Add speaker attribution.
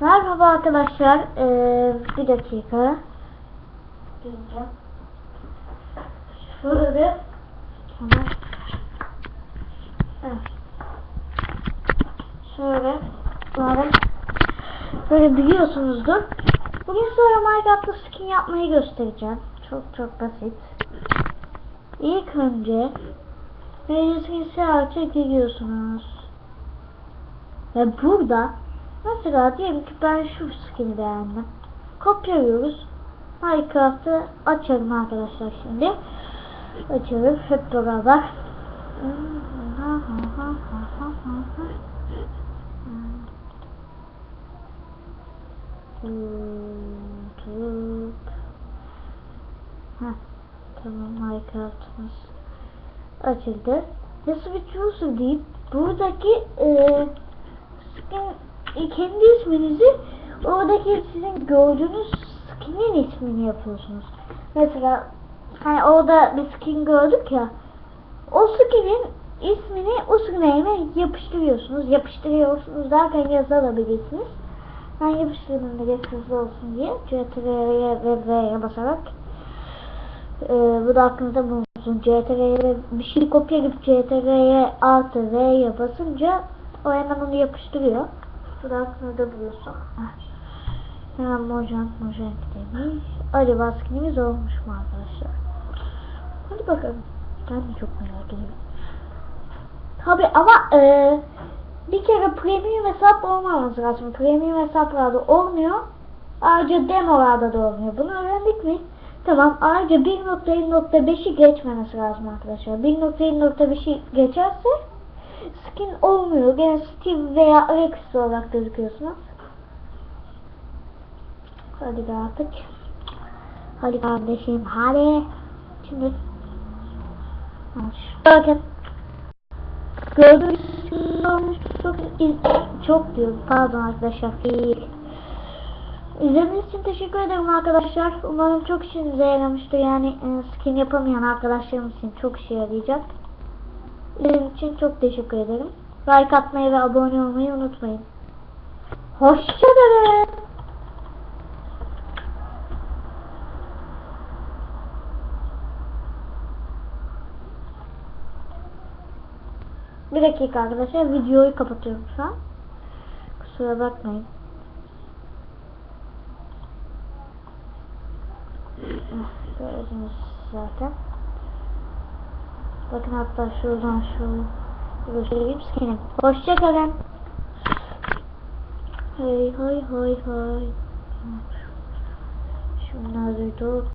Speaker 1: Merhaba arkadaşlar. Ee, bir dakika. Şöyle. Tamam. Evet. Şöyle. Umarım böyle biliyorsunuzdur. Bugün size Minecraft'ta skin yapmayı göstereceğim. Çok çok basit. İlk önce meclisinizi ağaca giriyorsunuz. Ve burada mesela diyelim ki ben şu skin'i beğendim. Kopyalıyoruz. Minecraft'ı açalım arkadaşlar şimdi. Açalım hep beraber. Tamam Minecraft'ımız açıldı. Nasıl bitiyorsun deyip buradaki e, skin, kendi isminizi oradaki sizin gördüğünüz skinin ismini yapıyorsunuz. Mesela hani orada bir skin gördük ya o skinin ismini o skin'e yapıştırıyorsunuz. Yapıştırıyorsunuz derken yazabilirsiniz. Ben yapıştırdım direkt hızlı olsun diye. CTRL'ye ve V'ye basarak. Ee, bu da aklınızda bulunsun. CTRL'ye bir şey kopya gibi CTRL'ye artı V'ye basınca o hemen onu yapıştırıyor. Bu da aklınızda bulunsun. Heh. Hemen mojang mojang demiş. Acaba skinimiz olmuş mu arkadaşlar? Hadi bakalım. Ben de çok merak ediyorum. Tabi ama eee bir kere premium hesap olmaması lazım. Premium hesaplarda olmuyor. Ayrıca demolarda da olmuyor. Bunu öğrendik mi? Tamam. Ayrıca 1.1.5'i geçmemesi lazım arkadaşlar. 1.1.5'i geçerse skin olmuyor. Gene Steve veya Alex olarak gözüküyorsunuz. Hadi be artık. Hadi kardeşim hadi. Şimdi Bakın. Gördüğünüz çok çok diyorum pardon arkadaşlar. İzlediğiniz için teşekkür ederim arkadaşlar. Umarım çok işinize yaramıştır. Yani e, skin yapamayan arkadaşlarım için çok işe yarayacak. İzlediğiniz için çok teşekkür ederim. Like atmayı ve abone olmayı unutmayın. Hoşçakalın. Bir dakika arkadaşlar videoyu kapatıyorum şu an. Kusura bakmayın. Gördünüz zaten. Bakın hatta şuradan şu göstereyim skinim. Hoşçakalın. Hey hay hay hay. Şunları duyduk.